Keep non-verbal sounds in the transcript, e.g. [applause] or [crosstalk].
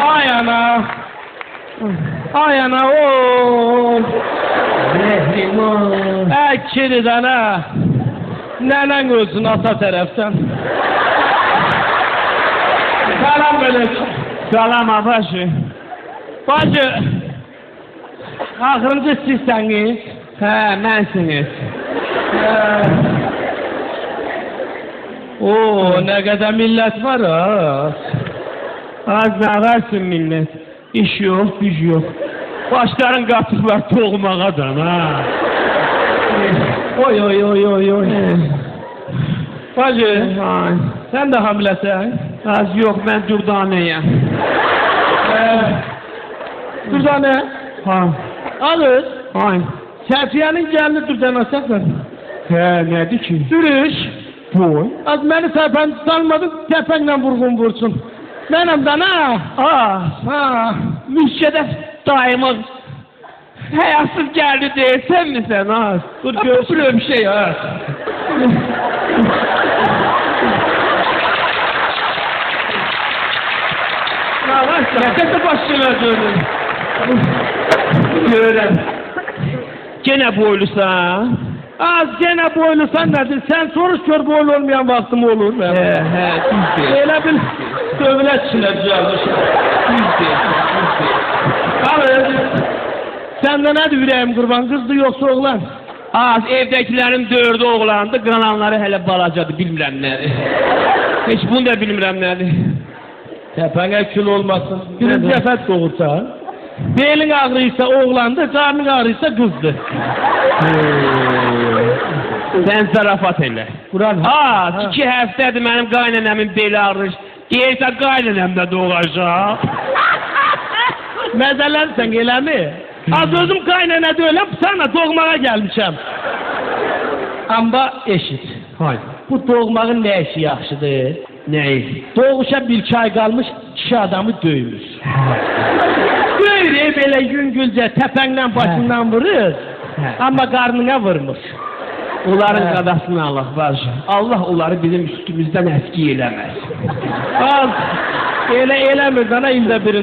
Ay ana. Ay ana o. Zehrimar. Ay kiriden ha. Nenen ölsün ata taraftan. Selam böyle. Salam abaşı. Bacı. Axırıncı sizseniz. He, mensiniz. Oo ne kadar millet var ha. Az versin millet. İş yok, güç yok. Başların katıklar toğmağadan ha. Oy oy oy oy oy. Bacı Ay, sen de hamilesin. az yok ben durdaneyim. Ee, Dur ne? Ha, Alır. ay. Səfiyyənin gəlini dürdənə səfər. He, nedir ki? Sürüş. Boy. Az məni səfən salmadın, təpəklə vurğun vursun. Mənəm də nə? Ah, Ha. müşkede daima hayasız geldi değilsen mi sen az? Dur Ha, görsün. Bir şey ha. Nətəsə başına dönür. Görem. Gene boylusa. Az gene boylusan nədir? Sən soruş gör boylu olmayan vaxtım olur He he. Elə bil düzəlmişəm. Düzdür. Alır. Səndə nədir ürəyim qurban? Qızdı yoxsa oğlan? Az evdekilerin dördü oğlandı, qalanları hele balacadı bilmirəm nədir. Heç bunu da bilmirəm nədir. Təpəngə kül olmasın. Nədir? dəfət doğursa. Belin ağrıysa oğlandı, qarnın ağrıysa qızdı. Sən zarafat elə. Quran Az, iki həftədir mənim qaynanəmin beli ağrır. Deyirsə qaynanəm də doğacaq. [laughs] Məzələnsən eləmi? Az özüm qaynana deyiləm, sana doğmağa gəlmişəm. Amma eşit. Hayır. Bu doğmağın nə işi yaxşıdır? Nəyi? Doğuşa bir iki ay qalmış, kişi adamı döymüş. Döyür belə yüngülcə təpəndən başından vurur, amma qarnına vurmur. Onların Hə. qadasını Allah bacı. Allah onları bizim üstümüzdən əski eləməz. Az, elə eləmir, dana ildə bir